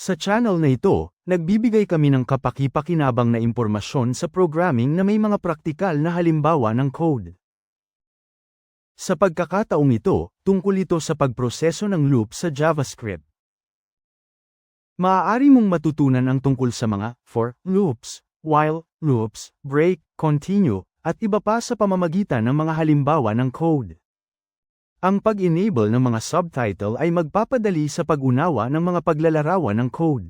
Sa channel na ito, nagbibigay kami ng kapaki-pakinabang na impormasyon sa programming na may mga praktikal na halimbawa ng code. Sa pagkakataong ito, tungkol ito sa pagproseso ng loop sa JavaScript. Maaari mong matutunan ang tungkol sa mga for loops, while loops, break, continue, at iba pa sa pamamagitan ng mga halimbawa ng code. Ang pag-enable ng mga subtitle ay magpapadali sa pag-unawa ng mga paglalarawan ng code.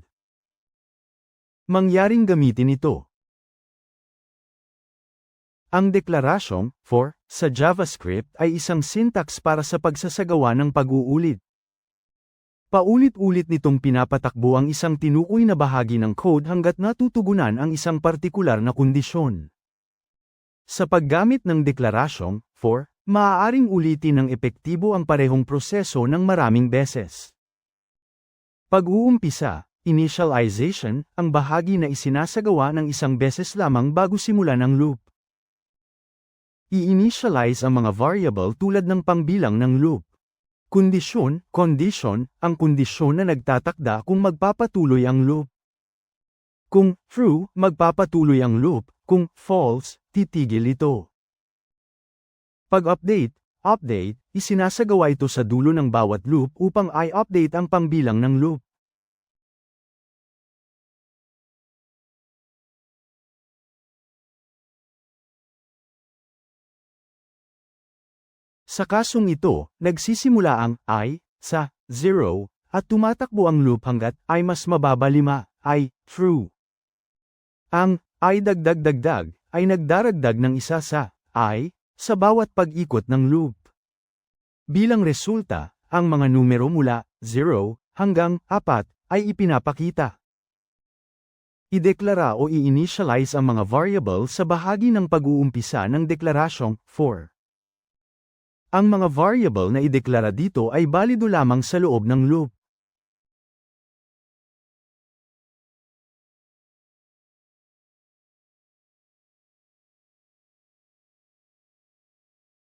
Mangyaring gamitin ito. Ang deklarasyong for sa JavaScript ay isang syntax para sa pagsasagawa ng pag-uulit. Paulit-ulit nitong pinapatakbo ang isang tinukoy na bahagi ng code hanggat natutugunan ang isang partikular na kondisyon. Sa paggamit ng deklarasyong for, maaaring ulitin ng epektibo ang parehong proseso ng maraming beses. Pag-uumpisa, initialization, ang bahagi na isinasagawa ng isang beses lamang bago simulan ang loop. I-initialize ang mga variable tulad ng pangbilang ng loop. Kondisyon, condition, ang kondisyon na nagtatakda kung magpapatuloy ang loop. Kung true, magpapatuloy ang loop, kung false, titigil ito. Pag-update, update, isinasagawa ito sa dulo ng bawat loop upang i-update ang pangbilang ng loop. Sa kasong ito, nagsisimula ang i sa 0 at tumatakbo ang loop hanggat i mas mababa 5 ay true. Ang i dagdag dagdag ay nagdaragdag ng isa sa i sa bawat pag-ikot ng loop. Bilang resulta, ang mga numero mula 0 hanggang 4 ay ipinapakita. Ideklara o i-initialize ang mga variable sa bahagi ng pag-uumpisa ng deklarasyong for. Ang mga variable na ideklara dito ay balido lamang sa loob ng loop.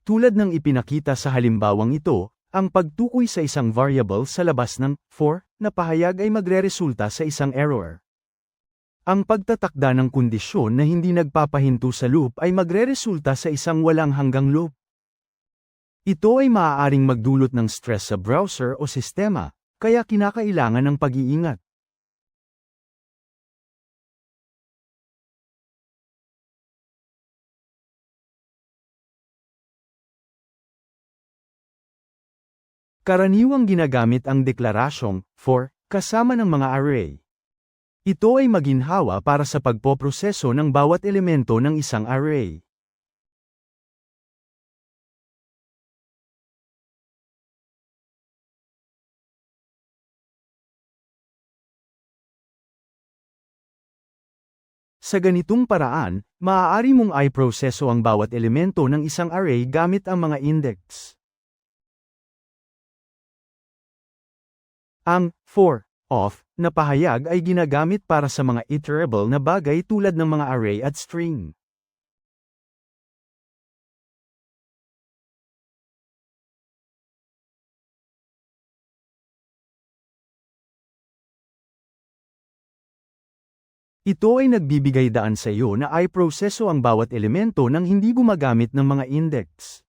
Tulad ng ipinakita sa halimbawang ito, ang pagtukoy sa isang variable sa labas ng for na pahayag ay magreresulta sa isang error. Ang pagtatakda ng kondisyon na hindi nagpapahinto sa loop ay magreresulta sa isang walang hanggang loop. Ito ay maaaring magdulot ng stress sa browser o sistema, kaya kinakailangan ng pag-iingat. Karaniwang ginagamit ang deklarasyong for kasama ng mga array. Ito ay maginhawa para sa pagpoproseso ng bawat elemento ng isang array. Sa ganitong paraan, maaari mong i-proseso ang bawat elemento ng isang array gamit ang mga index. Ang for of na pahayag ay ginagamit para sa mga iterable na bagay tulad ng mga array at string. Ito ay nagbibigay daan sa iyo na ay proseso ang bawat elemento nang hindi gumagamit ng mga index.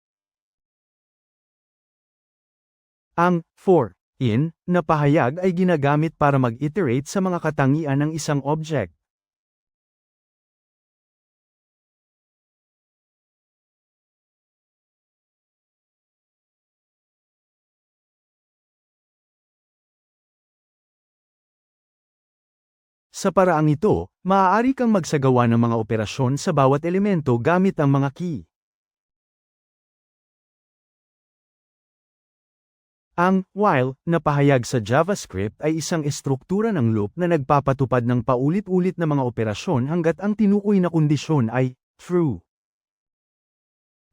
Ang for in na pahayag ay ginagamit para mag-iterate sa mga katangian ng isang object. Sa paraang ito, maaari kang magsagawa ng mga operasyon sa bawat elemento gamit ang mga key. Ang while na pahayag sa JavaScript ay isang estruktura ng loop na nagpapatupad ng paulit-ulit na mga operasyon hanggat ang tinukoy na kondisyon ay true.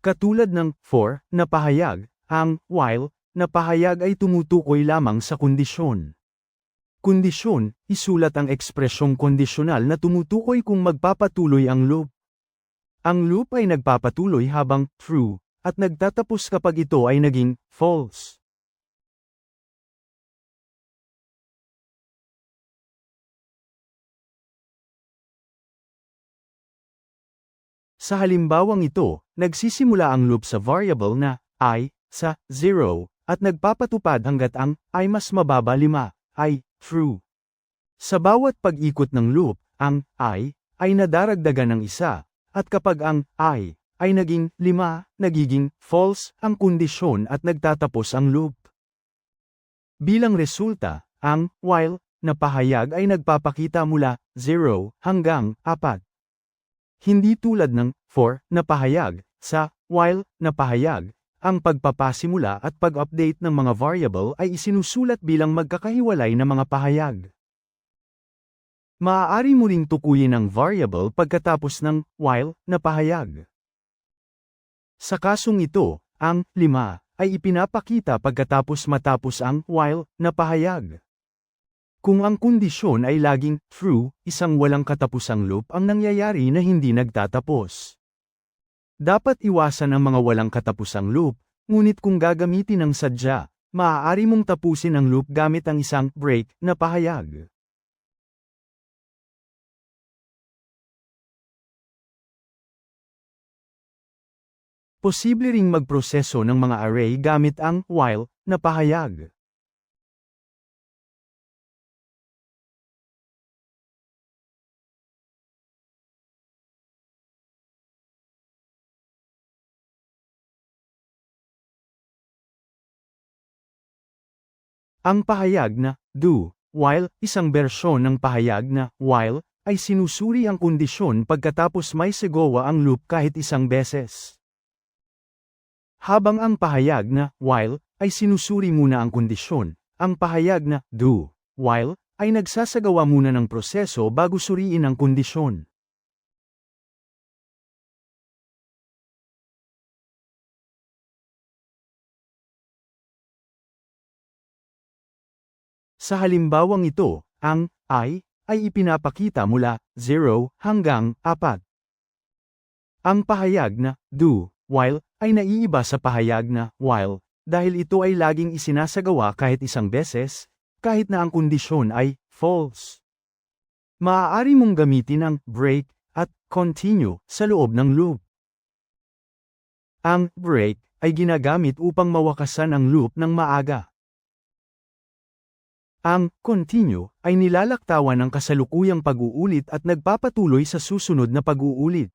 Katulad ng for na pahayag, ang while na pahayag ay tumutukoy lamang sa kondisyon. Kondisyon, isulat ang ekspresyong kondisyonal na tumutukoy kung magpapatuloy ang loop. Ang loop ay nagpapatuloy habang true, at nagtatapos kapag ito ay naging false. Sa halimbawang ito, nagsisimula ang loop sa variable na i sa 0 at nagpapatupad hanggat ang i mas mababa 5 ay true. Sa bawat pag-ikot ng loop, ang i ay nadaragdagan ng isa, at kapag ang i ay naging 5, nagiging false ang kondisyon at nagtatapos ang loop. Bilang resulta, ang while na pahayag ay nagpapakita mula 0 hanggang 4. Hindi tulad ng for na pahayag sa while na pahayag, ang pagpapasimula at pag-update ng mga variable ay isinusulat bilang magkakahiwalay na mga pahayag. Maaari mo ring tukuyin ang variable pagkatapos ng while na pahayag. Sa kasong ito, ang 5 ay ipinapakita pagkatapos matapos ang while na pahayag. Kung ang kondisyon ay laging true, isang walang katapusang loop ang nangyayari na hindi nagtatapos. Dapat iwasan ang mga walang katapusang loop, ngunit kung gagamitin ng sadya, maaari mong tapusin ang loop gamit ang isang break na pahayag. Posible ring magproseso ng mga array gamit ang while na pahayag. Ang pahayag na do, while, isang bersyon ng pahayag na while, ay sinusuri ang kondisyon pagkatapos may segowa ang loop kahit isang beses. Habang ang pahayag na while ay sinusuri muna ang kondisyon, ang pahayag na do while ay nagsasagawa muna ng proseso bago suriin ang kondisyon. Sa halimbawang ito, ang i ay ipinapakita mula 0 hanggang 4. Ang pahayag na do while, ay naiiba sa pahayag na while, dahil ito ay laging isinasagawa kahit isang beses, kahit na ang kondisyon ay false. Maaari mong gamitin ang break at continue sa loob ng loop. Ang break ay ginagamit upang mawakasan ang loop ng maaga. Ang continue ay nilalaktawan ng kasalukuyang pag-uulit at nagpapatuloy sa susunod na pag-uulit.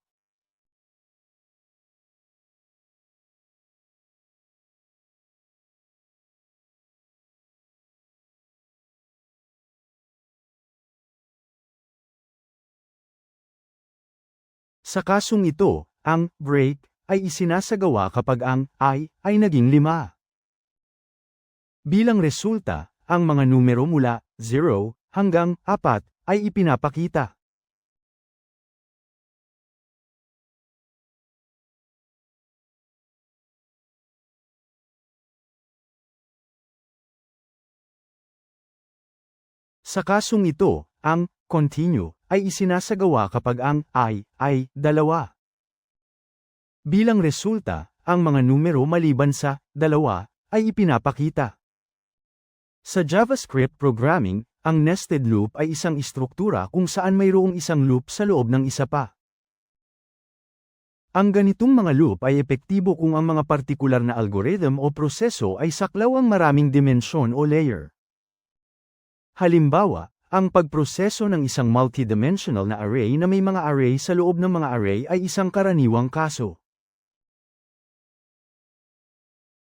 Sa kasong ito, ang break ay isinasagawa kapag ang i ay naging lima. Bilang resulta, ang mga numero mula 0 hanggang 4 ay ipinapakita. Sa kasong ito, ang continue ay isinasagawa kapag ang i ay dalawa. Bilang resulta, ang mga numero maliban sa dalawa ay ipinapakita. Sa JavaScript programming, ang nested loop ay isang istruktura kung saan mayroong isang loop sa loob ng isa pa. Ang ganitong mga loop ay epektibo kung ang mga partikular na algorithm o proseso ay saklaw ang maraming dimensyon o layer. Halimbawa, ang pagproseso ng isang multidimensional na array na may mga array sa loob ng mga array ay isang karaniwang kaso.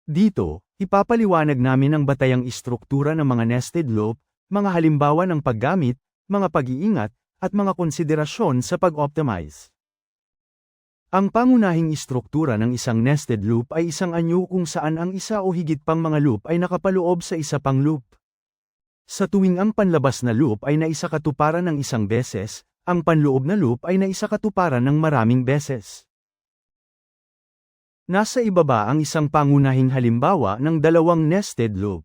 Dito, ipapaliwanag namin ang batayang istruktura ng mga nested loop, mga halimbawa ng paggamit, mga pag-iingat, at mga konsiderasyon sa pag-optimize. Ang pangunahing istruktura ng isang nested loop ay isang anyo kung saan ang isa o higit pang mga loop ay nakapaloob sa isa pang loop. Sa tuwing ang panlabas na loop ay naisakatuparan ng isang beses, ang panloob na loop ay naisakatuparan ng maraming beses. Nasa ibaba ang isang pangunahing halimbawa ng dalawang nested loop.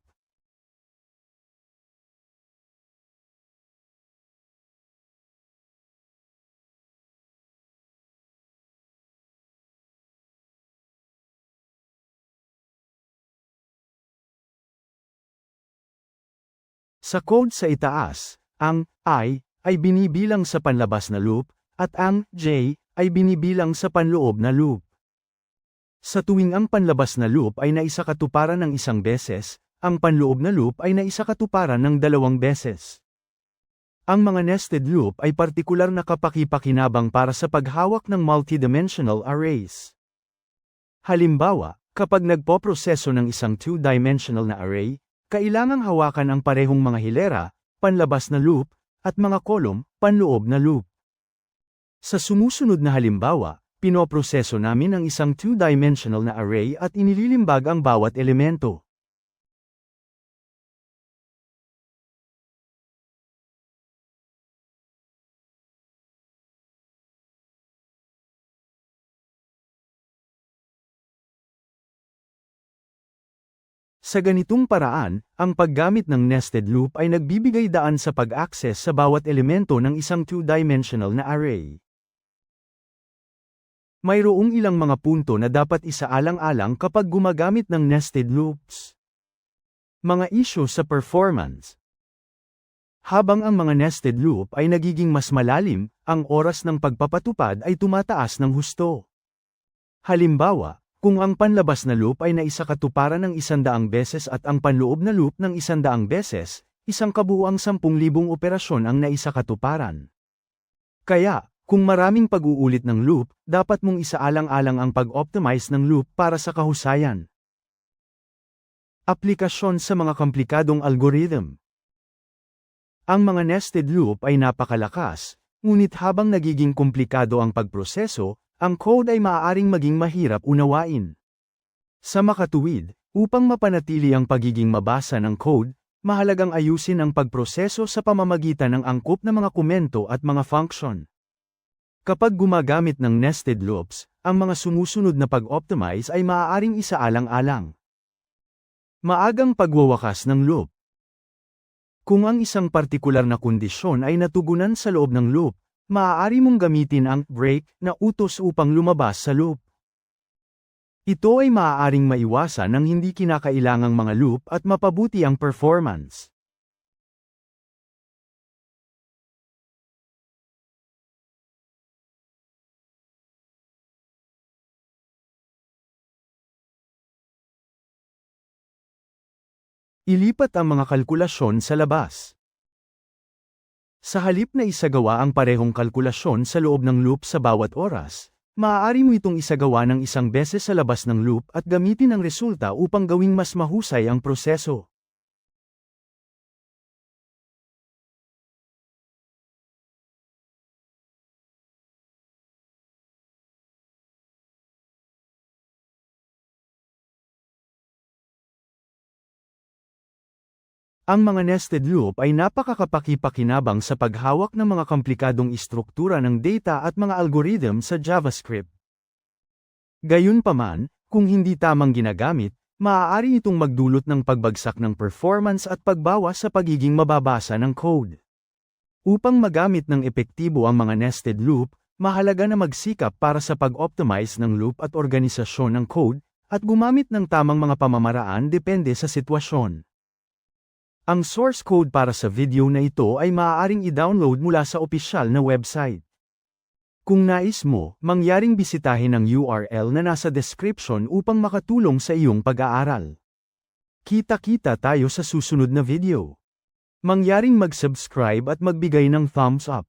Sa code sa itaas, ang i ay binibilang sa panlabas na loop, at ang j ay binibilang sa panloob na loop. Sa tuwing ang panlabas na loop ay naisakatuparan ng isang beses, ang panloob na loop ay naisakatuparan ng dalawang beses. Ang mga nested loop ay partikular na kapakipakinabang para sa paghawak ng multidimensional arrays. Halimbawa, kapag nagpoproseso ng isang two-dimensional na array, kailangang hawakan ang parehong mga hilera, panlabas na loop, at mga kolom, panloob na loop. Sa sumusunod na halimbawa, pinoproseso namin ang isang two-dimensional na array at inililimbag ang bawat elemento. Sa ganitong paraan, ang paggamit ng nested loop ay nagbibigay daan sa pag-access sa bawat elemento ng isang two-dimensional na array. Mayroong ilang mga punto na dapat isaalang-alang kapag gumagamit ng nested loops. Mga issue sa performance. Habang ang mga nested loop ay nagiging mas malalim, ang oras ng pagpapatupad ay tumataas ng husto. Halimbawa, kung ang panlabas na loop ay naisakatuparan ng isandaang beses at ang panloob na loop ng isandaang beses, isang kabuuang 10,000 operasyon ang naisakatuparan. Kaya, kung maraming pag-uulit ng loop, dapat mong isaalang-alang ang pag-optimize ng loop para sa kahusayan. Aplikasyon sa mga komplikadong algorithm Ang mga nested loop ay napakalakas, ngunit habang nagiging komplikado ang pagproseso, ang code ay maaaring maging mahirap unawain. Sa makatuwid, upang mapanatili ang pagiging mabasa ng code, mahalagang ayusin ang pagproseso sa pamamagitan ng angkop na mga komento at mga function. Kapag gumagamit ng nested loops, ang mga sumusunod na pag-optimize ay maaaring isaalang-alang. Maagang pagwawakas ng loop. Kung ang isang partikular na kondisyon ay natugunan sa loob ng loop, maaari mong gamitin ang break na utos upang lumabas sa loop. Ito ay maaaring maiwasan ng hindi kinakailangang mga loop at mapabuti ang performance. Ilipat ang mga kalkulasyon sa labas. Sa halip na isagawa ang parehong kalkulasyon sa loob ng loop sa bawat oras, maaari mo itong isagawa ng isang beses sa labas ng loop at gamitin ang resulta upang gawing mas mahusay ang proseso. Ang mga nested loop ay napakakapakipakinabang sa paghawak ng mga komplikadong istruktura ng data at mga algorithm sa JavaScript. Gayunpaman, kung hindi tamang ginagamit, maaari itong magdulot ng pagbagsak ng performance at pagbawas sa pagiging mababasa ng code. Upang magamit ng epektibo ang mga nested loop, mahalaga na magsikap para sa pag-optimize ng loop at organisasyon ng code, at gumamit ng tamang mga pamamaraan depende sa sitwasyon. Ang source code para sa video na ito ay maaaring i-download mula sa opisyal na website. Kung nais mo, mangyaring bisitahin ang URL na nasa description upang makatulong sa iyong pag-aaral. Kita-kita tayo sa susunod na video. Mangyaring mag-subscribe at magbigay ng thumbs up.